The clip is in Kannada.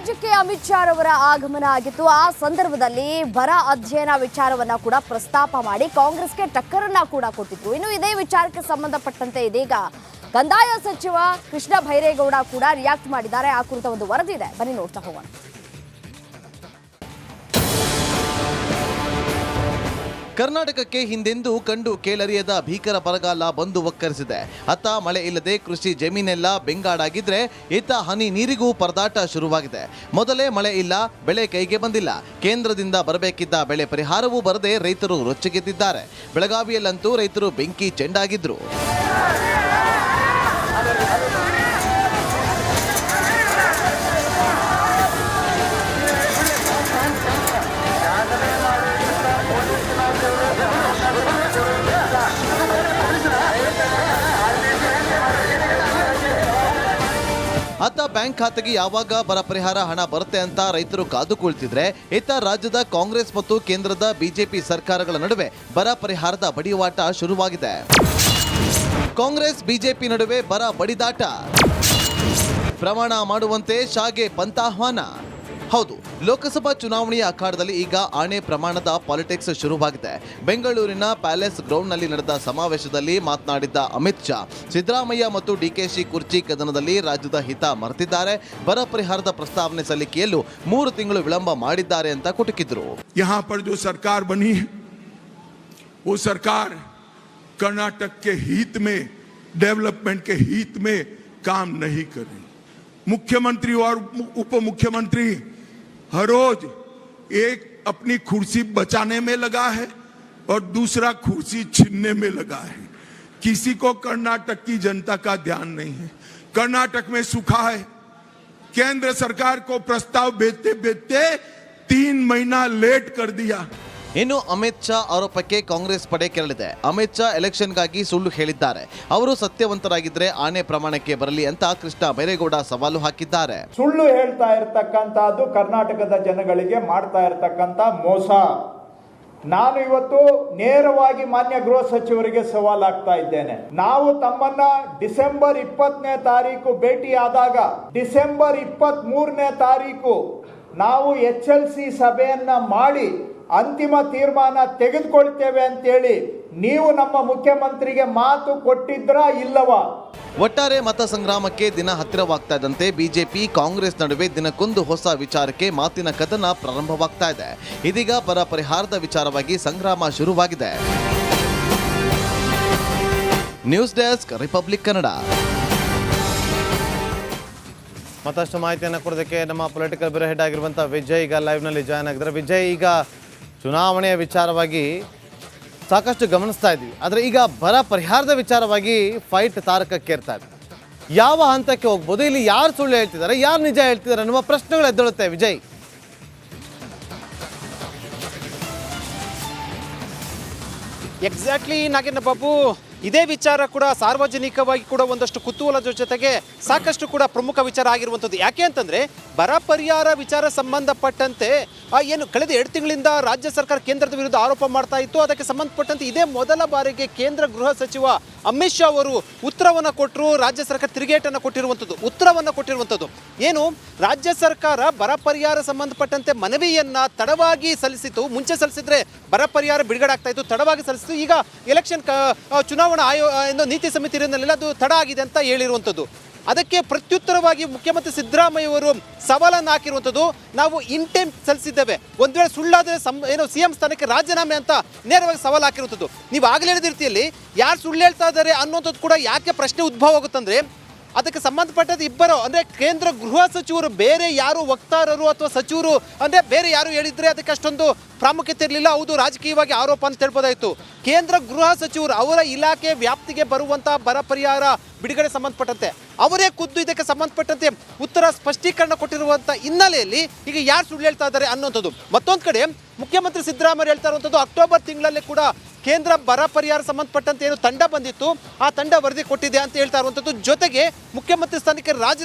ರಾಜ್ಯಕ್ಕೆ ಅಮಿತ್ ಶಾ ಅವರ ಆಗಮನ ಆಗಿತ್ತು. ಆ ಸಂದರ್ಭದಲ್ಲಿ ಬರ ಅಧ್ಯಯನ ವಿಚಾರವನ್ನ ಕೂಡ ಪ್ರಸ್ತಾಪ ಮಾಡಿ ಕಾಂಗ್ರೆಸ್ಗೆ ಟಕ್ಕರನ್ನ ಕೂಡ ಕೊಟ್ಟಿತ್ತು. ಇನ್ನು ಇದೇ ವಿಚಾರಕ್ಕೆ ಸಂಬಂಧಪಟ್ಟಂತೆ ಇದೀಗ ಕಂದಾಯ ಸಚಿವ ಕೃಷ್ಣ ಭೈರೇಗೌಡ ಕೂಡ ರಿಯಾಕ್ಟ್ ಮಾಡಿದ್ದಾರೆ. ಆ ಕುರಿತ ಒಂದು ವರದಿ ಇದೆ. ಬನ್ನಿ ನೋಡ್ತಾ ಹೋಗೋಣ. ಕರ್ನಾಟಕಕ್ಕೆ ಹಿಂದೆಂದೂ ಕಂಡು ಕೇಳರಿಯದ ಭೀಕರ ಬರಗಾಲ ಬಂದು ಒಕ್ಕರಿಸಿದೆ ಅತ್ತ ಮಳೆ ಇಲ್ಲದೆ ಕೃಷಿ ಜಮೀನೆಲ್ಲ ಬೆಂಗಾಡಾಗಿದ್ರೆ ಇತ್ತ ಹನಿ ನೀರಿಗೂ ಪರದಾಟ ಶುರುವಾಗಿದೆ. ಮೊದಲೇ ಮಳೆ ಇಲ್ಲ, ಬೆಳೆ ಕೈಗೆ ಬಂದಿಲ್ಲ. ಕೇಂದ್ರದಿಂದ ಬರಬೇಕಿದ್ದ ಬೆಳೆ ಪರಿಹಾರವೂ ಬರದೆ ರೈತರು ರೊಚ್ಚಿಗೆದ್ದಿದ್ದಾರೆ. ಬೆಳಗಾವಿಯಲ್ಲಂತೂ ರೈತರು ಬೆಂಕಿ ಚೆಂಡಾಗಿದ್ರು. ಅತ್ತ ಬ್ಯಾಂಕ್ ಖಾತೆಗೆ ಯಾವಾಗ ಬರ ಪರಿಹಾರ ಹಣ ಬರುತ್ತೆ ಅಂತ ರೈತರು ಕಾದು ಕುಳಿತಿದ್ರೆ ಇತ್ತ ರಾಜ್ಯದ ಕಾಂಗ್ರೆಸ್ ಮತ್ತು ಕೇಂದ್ರದ ಬಿಜೆಪಿ ಸರ್ಕಾರಗಳ ನಡುವೆ ಬರ ಪರಿಹಾರದ ಬಡಿವಾಟ ಶುರುವಾಗಿದೆ. ಕಾಂಗ್ರೆಸ್, ಬಿಜೆಪಿ ನಡುವೆ ಬರ ಬಡಿದಾಟ. ಪ್ರಮಾಣ ಮಾಡುವಂತೆ ಶಾಗೆ ಪಂತಾಹ್ವಾನ ಹೌದು. ಲೋಕಸಭಾ ಚುನಾವಣೆಯ ಅಖಾಡದಲ್ಲಿ ಈಗ ಆಣೆ ಪ್ರಮಾಣದ ಪಾಲಿಟಿಕ್ಸ್ ಶುರುವಾಗಿದೆ ಬೆಂಗಳೂರಿನ ಪ್ಯಾಲೇಸ್ ಗ್ರೌಂಡ್ನಲ್ಲಿ ನಡೆದ ಸಮಾವೇಶದಲ್ಲಿ ಮಾತನಾಡಿದ್ದ ಅಮಿತ್ ಶಾ ಸಿದ್ದರಾಮಯ್ಯ ಮತ್ತು ಡಿಕೆಶಿ ಕುರ್ಚಿ ಕದನದಲ್ಲಿ ರಾಜ್ಯದ ಹಿತ ಮರೆತಿದ್ದಾರೆ ಬರ ಪರಿಹಾರದ ಪ್ರಸ್ತಾವನೆ ಸಲ್ಲಿಕೆಯಲ್ಲೂ ಮೂರು ತಿಂಗಳು ವಿಳಂಬ ಮಾಡಿದ್ದಾರೆ ಅಂತ ಕುಟುಕಿದ್ರು यहां पर जो सरकार बनी है वो सरकार कर्नाटक के हित में डेवलपमेंट के हित में काम नहीं कर रही मुख्यमंत्री और उप मुख्यमंत्री हर रोज एक अपनी कुर्सी बचाने में लगा है और दूसरा कुर्सी छीनने में लगा है। किसी को कर्नाटक की जनता का ध्यान नहीं है। कर्नाटक में सूखा है। केंद्र सरकार को प्रस्ताव भेजते भेजते तीन महीना लेट कर दिया। ಇನ್ನು ಅಮಿತ್ ಶಾ ಆರೋಪಕ್ಕೆ ಕಾಂಗ್ರೆಸ್ ಪಡೆ ಕೆರಳಿದೆ. ಅಮಿತ್ ಶಾ ಎಲೆಕ್ಷನ್ಗಾಗಿ ಸುಳ್ಳು ಹೇಳಿದ್ದಾರೆ. ಅವರು ಸತ್ಯವಂತರಾಗಿದ್ರೆ ಆನೆ ಪ್ರಮಾಣಕ್ಕೆ ಬರಲಿ ಅಂತ ಕೃಷ್ಣ ಬೈರೇಗೌಡ ಸವಾಲು ಹಾಕಿದ್ದಾರೆ. ಸುಳ್ಳು ಹೇಳ್ತಾ ಇರ್ತಕ್ಕಂಥದ್ದು ಕರ್ನಾಟಕದ ಜನಗಳಿಗೆ ಮಾಡ್ತಾ ಇರ್ತಕ್ಕಂಥ ಮೋಸ. ನಾನು ಇವತ್ತು ನೇರವಾಗಿ ಮಾನ್ಯ ಗೃಹ ಸಚಿವರಿಗೆ ಸವಾಲ್ ಆಗ್ತಾ ಇದ್ದೇನೆ. ನಾವು ತಮ್ಮನ್ನ ಡಿಸೆಂಬರ್ ಇಪ್ಪತ್ತನೇ ತಾರೀಕು ಭೇಟಿಯಾದಾಗ ಡಿಸೆಂಬರ್ ಇಪ್ಪತ್ತ್ ಮೂರನೇ ತಾರೀಕು ನಾವು ಎಚ್ ಎಲ್ ಸಿ ಸಭೆಯನ್ನ ಮಾಡಿ ಅಂತಿಮ ತೀರ್ಮಾನ ತೆಗೆದುಕೊಳ್ತೇವೆ ಅಂತೇಳಿ ನೀವು ನಮ್ಮ ಮುಖ್ಯಮಂತ್ರಿಗೆ ಮಾತು ಕೊಟ್ಟಿದ್ರ ಇಲ್ಲವ? ಒಟ್ಟಾರೆ ಮತ ಸಂಗ್ರಾಮಕ್ಕೆ ದಿನ ಹತ್ತಿರವಾಗ್ತಾ ಇದ್ದಂತೆ ಬಿಜೆಪಿ ಕಾಂಗ್ರೆಸ್ ನಡುವೆ ದಿನಕ್ಕೊಂದು ಹೊಸ ವಿಚಾರಕ್ಕೆ ಮಾತಿನ ಕದನ ಪ್ರಾರಂಭವಾಗ್ತಾ ಇದೆ. ಇದೀಗ ಬರ ಪರಿಹಾರದ ವಿಚಾರವಾಗಿ ಸಂಗ್ರಾಮ ಶುರುವಾಗಿದೆ. News desk republic Kannada. ಮತ್ತಷ್ಟು ಮಾಹಿತಿಯನ್ನು ಕೊಡೋದಕ್ಕೆ ನಮ್ಮ ಪೊಲಿಟಿಕಲ್ ಬ್ಯೂರೋ ಹೆಡ್ ಆಗಿರುವಂಥ ವಿಜಯ್ ಈಗ ಲೈವ್ನಲ್ಲಿ ಜಾಯ್ನ್ ಆಗಿದ್ದಾರೆ. ವಿಜಯ್ ಈಗ ಚುನಾವಣೆಯ ವಿಚಾರವಾಗಿ ಸಾಕಷ್ಟು ಗಮನಿಸ್ತಾ ಇದ್ದೀವಿ. ಆದರೆ ಈಗ ಬರ ಪರಿಹಾರದ ವಿಚಾರವಾಗಿ ಫೈಟ್ ತಾರಕಕ್ಕೇರ್ತಾ ಇದೆ. ಯಾವ ಹಂತಕ್ಕೆ ಹೋಗ್ಬೋದು? ಇಲ್ಲಿ ಯಾರು ಸುಳ್ಳು ಹೇಳ್ತಿದ್ದಾರೆ? ಯಾರು ನಿಜ ಹೇಳ್ತಿದ್ದಾರೆ ಅನ್ನುವ ಪ್ರಶ್ನೆಗಳು ಎದ್ದೇಳುತ್ತೆ ವಿಜಯ್. ಎಕ್ಸಾಕ್ಟ್ಲಿ ನಾಗೇಂದ್ರ ಬಾಬು. ಇದೇ ವಿಚಾರ ಕೂಡ ಸಾರ್ವಜನಿಕವಾಗಿ ಕೂಡ ಒಂದಷ್ಟು ಕುತೂಹಲದ ಜೊತೆಗೆ ಸಾಕಷ್ಟು ಕೂಡ ಪ್ರಮುಖ ವಿಚಾರ ಆಗಿರುವಂಥದ್ದು. ಯಾಕೆ ಅಂತಂದರೆ ಬರ ಪರಿಹಾರ ವಿಚಾರ ಸಂಬಂಧಪಟ್ಟಂತೆ ಏನು ಕಳೆದ ಎರಡು ತಿಂಗಳಿಂದ ರಾಜ್ಯ ಸರ್ಕಾರ ಕೇಂದ್ರದ ವಿರುದ್ಧ ಆರೋಪ ಮಾಡ್ತಾ ಇತ್ತು. ಅದಕ್ಕೆ ಸಂಬಂಧಪಟ್ಟಂತೆ ಇದೇ ಮೊದಲ ಬಾರಿಗೆ ಕೇಂದ್ರ ಗೃಹ ಸಚಿವ ಅಮಿತ್ ಶಾ ಅವರು ಉತ್ತರವನ್ನು ಕೊಟ್ಟರು ರಾಜ್ಯ ಸರ್ಕಾರ ತಿರುಗೇಟನ್ನು ಕೊಟ್ಟಿರುವಂಥದ್ದು, ಉತ್ತರವನ್ನು ಕೊಟ್ಟಿರುವಂಥದ್ದು. ಏನು? ರಾಜ್ಯ ಸರ್ಕಾರ ಬರ ಪರಿಹಾರ ಸಂಬಂಧಪಟ್ಟಂತೆ ಮನವಿಯನ್ನು ತಡವಾಗಿ ಸಲ್ಲಿಸಿತು ಮುಂಚೆ ಸಲ್ಲಿಸಿದ್ರೆ ಬರ ಪರಿಹಾರ ಬಿಡುಗಡೆ ಆಗ್ತಾ ಇತ್ತು, ತಡವಾಗಿ ಸಲ್ಲಿಸಿತು ಈಗ ಎಲೆಕ್ಷನ್ ಚುನಾವಣಾ ಆಯೋ ನೀತಿ ಸಮಿತಿ ಇರೋದ್ರಲ್ಲೆಲ್ಲ ಅದು ತಡ ಆಗಿದೆ ಅಂತ ಹೇಳಿರುವಂಥದ್ದು. ಅದಕ್ಕೆ ಪ್ರತ್ಯುತ್ತರವಾಗಿ ಮುಖ್ಯಮಂತ್ರಿ ಸಿದ್ದರಾಮಯ್ಯ ಅವರು ಸವಾಲನ್ನು ಹಾಕಿರುವಂಥದ್ದು ನಾವು ಇಂಟೆಂಟ್ ಸಲ್ಲಿಸಿದ್ದೇವೆ. ಒಂದು ವೇಳೆ ಸುಳ್ಳಾದರೆ ಸಂ, ಏನೋ ಸಿ ಎಂ ಸ್ಥಾನಕ್ಕೆ ರಾಜೀನಾಮೆ ಅಂತ ನೇರವಾಗಿ ಸವಾಲು ಹಾಕಿರುವಂಥದ್ದು. ನೀವು ಆಗಲೇ ಹೇಳಿದ ರೀತಿಯಲ್ಲಿ ಯಾರು ಸುಳ್ಳು ಹೇಳ್ತಾ ಇದ್ದಾರೆ ಅನ್ನೋಂಥದ್ದು ಕೂಡ ಯಾಕೆ ಪ್ರಶ್ನೆ ಉದ್ಭವ ಆಗುತ್ತಂದ್ರೆ ಅದಕ್ಕೆ ಸಂಬಂಧಪಟ್ಟಂತೆ ಇಬ್ಬರು, ಅಂದರೆ ಕೇಂದ್ರ ಗೃಹ ಸಚಿವರು ಬೇರೆ ಯಾರು ವಕ್ತಾರರು ಅಥವಾ ಸಚಿವರು, ಅಂದರೆ ಬೇರೆ ಯಾರು ಹೇಳಿದರೆ ಅದಕ್ಕೆ ಅಷ್ಟೊಂದು ಪ್ರಾಮುಖ್ಯತೆ ಇರಲಿಲ್ಲ. ಹೌದು, ರಾಜಕೀಯವಾಗಿ ಆರೋಪ ಅಂತ ಹೇಳ್ಬೋದಾಯ್ತು. ಕೇಂದ್ರ ಗೃಹ ಸಚಿವರು ಅವರ ಇಲಾಖೆ ವ್ಯಾಪ್ತಿಗೆ ಬರುವಂತಹ ಬರ ಪರಿಹಾರ ಬಿಡುಗಡೆ ಸಂಬಂಧಪಟ್ಟಂತೆ, ಅವರೇ ಖುದ್ದು ಇದಕ್ಕೆ ಸಂಬಂಧಪಟ್ಟಂತೆ ಉತ್ತರ ಸ್ಪಷ್ಟೀಕರಣ ಕೊಟ್ಟಿರುವಂತ ಹಿನ್ನೆಲೆಯಲ್ಲಿ ಈಗ ಯಾರು ಸುಳ್ಳು ಹೇಳ್ತಾ ಇದ್ದಾರೆ ಅನ್ನೋಂಥದ್ದು ಮತ್ತೊಂದು ಕಡೆ ಮುಖ್ಯಮಂತ್ರಿ ಸಿದ್ದರಾಮಯ್ಯ ಹೇಳ್ತಾ ಇರುವಂಥದ್ದು, ಅಕ್ಟೋಬರ್ ತಿಂಗಳಲ್ಲಿ ಕೂಡ ಕೇಂದ್ರ ಬರ ಪರಿಹಾರ ಸಂಬಂಧಪಟ್ಟಂತೆ ಏನು ತಂಡ ಬಂದಿತ್ತು, ಆ ತಂಡ ವರದಿ ಕೊಟ್ಟಿದೆ ಅಂತ ಹೇಳ್ತಾ ಇರುವಂಥದ್ದು. ಜೊತೆಗೆ ಮುಖ್ಯಮಂತ್ರಿ ಸ್ಥಾನಕ್ಕೆ ರಾಜ